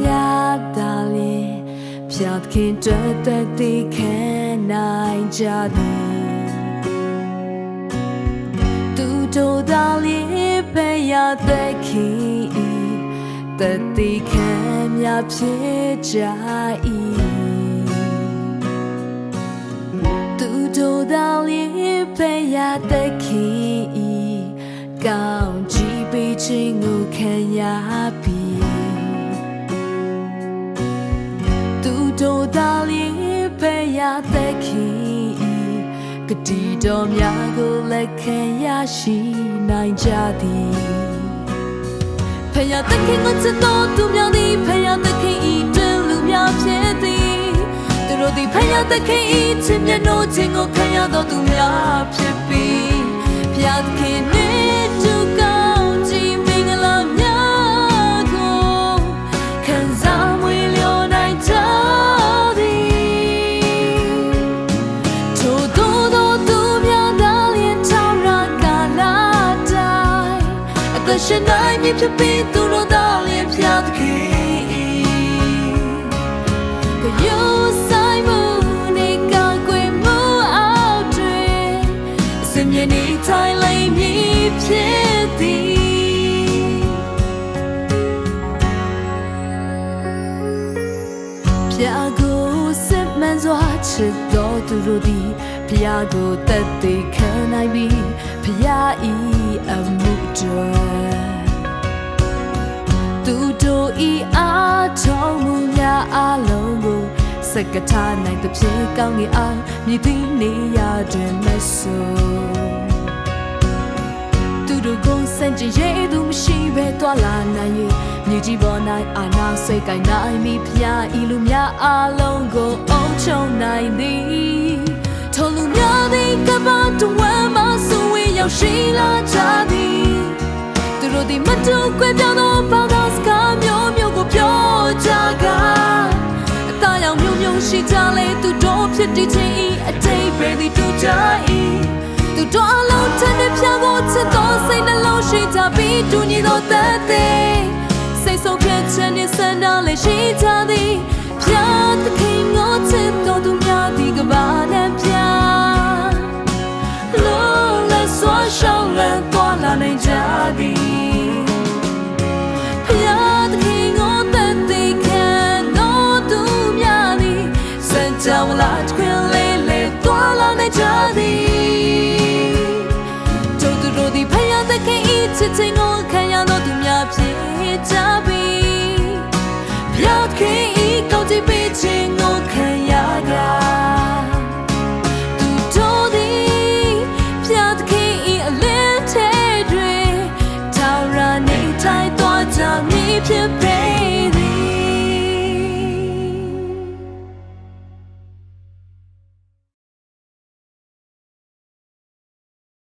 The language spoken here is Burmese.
များသာလျှင်ဖြတ်ခင်တွေ့တဲ့ဒီခံနိုင်ကြသည်သူတို့သာလျှင်ပဲရတဲ့ခင်တတိခံ ကတိတော်များကိုလက်ခံရရှိနိုင်ကြသည်ဖယားသခင်ကိုချစ်တော်သူများသည်ဖယားသခင်ဤတွင်လူများဖြစ်သည်သူတို့သည်ဖယားသခင်ဤချစ်မြတ်နိုးခြင်းကိုခံရတော်သူများဖြစ်ပြီး ရှင်နိုင်မည်ဖြစ်ပြီးသူတို့သာလျင်ဖျားသခင်ကယူဆိုင်မှုနေကကွယ်မှုအောက်တွင်အစမြင်နေထိုင်လိမ့်မည်ဖြစ်သည်ပြာကိုစစ်မှန်စွာချစ်တော်သူတို့သည်ဖျားကိုတတ်သိခံနိုင်ပြီးဖျားဤအမှုတော် က္ကထားနိုင်တဲ့ဖြစ်ကောင်းကြီးအားမြည်သည်နေရာတွင်မဆိုးသူတို့ကိုစင်ကြင်ရဲသူမရှိပဲတွာလာနိုင်၍မြေကြီးပေါ်၌အာနာစိတ်ကိုင်နိုင်မိဖျားဤလူများအလုံးကိုအုံချုံနိုင်သည်ထိုလူများသည်ကဘာတဝမ်းမဆူဝေးရောက်ရှိလာကြသည်သူတို့သည်မတူကွဲပြော ဖြစ်တည်ခြင်းဤအတိတ်ပဲသည်တူကြ၏သူတို့အလုံးထက်တဲ့ဖြာကိုချစ်တော်စိတ်နှလုံးရှိကြပြီးတူညီသောတတ်သည်စိတ်ဆုံးဖြတ်ချက်နဲ့စံတော်လေးရှိကြသည် ခွင်လေးလေးသွားလာနေကြသည်တို့သူတို့သည်ဖျားသခင်ဤချစ်ခြင်းကိုခံရတော်သူများဖြစ်ကြပြီဖျားသခင်ဤကောင်းချီးပေးခြင်းကိုခံရကြ